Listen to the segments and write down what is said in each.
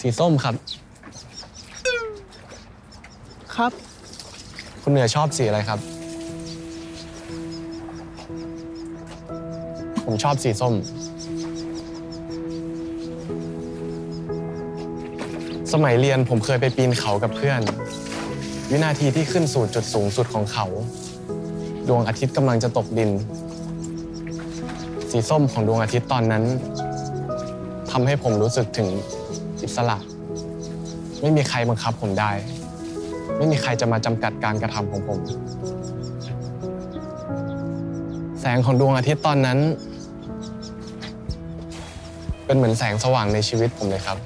สีส้มครับ ครับ คุณเหนือชอบสีอะไรครับ ผมชอบสีส้ม สมัยเรียนผมเคยไปปีนเขากับเพื่อน วินาทีที่ขึ้นสู่จุดสูงสุดของเขา ดวงอาทิตย์กำลังจะตกดิน สีส้มของดวงอาทิตย์ตอนนั้นทำให้ผมรู้สึกถึง อิสระ ไม่มีใครบังคับผมได้ ไม่มีใครจะมาจำกัดการกระทำของผม แสงของดวงอาทิตย์ตอนนั้น เป็นเหมือนแสงสว่างในชีวิตผมเลยครับ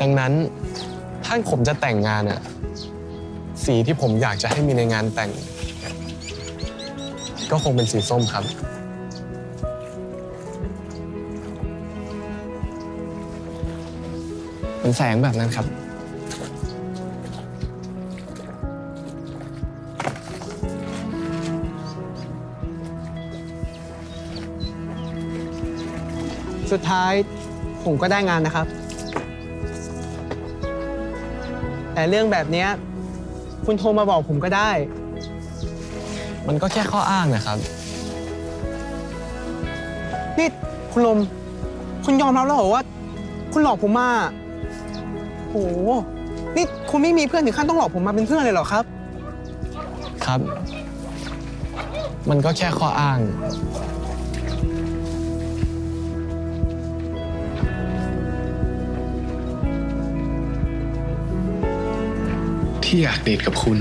ดังนั้นถ้าผมจะแต่งงานอะสีที่ผมอยากจะให้มีในงานแต่ง ก็คงเป็นสีส้มครับ เป็นแสงแบบนั้นครับ สุดท้ายผมก็ได้งานนะครับ แต่เรื่องแบบเนี้ยคุณโทรมาบอกผมก็ได้ มันก็แค่ข้ออ้างนะครับ นี่คุณลม คุณยอมรับแล้วเหรอว่า คุณหลอกผมมา โอ้โห นี่คุณไม่มีเพื่อนถึงขั้นต้องหลอกผมมาเป็นเพื่อนเลยเหรอครับ ครับ มันก็แค่ข้ออ้าง ที่อยากเดทกับคุณ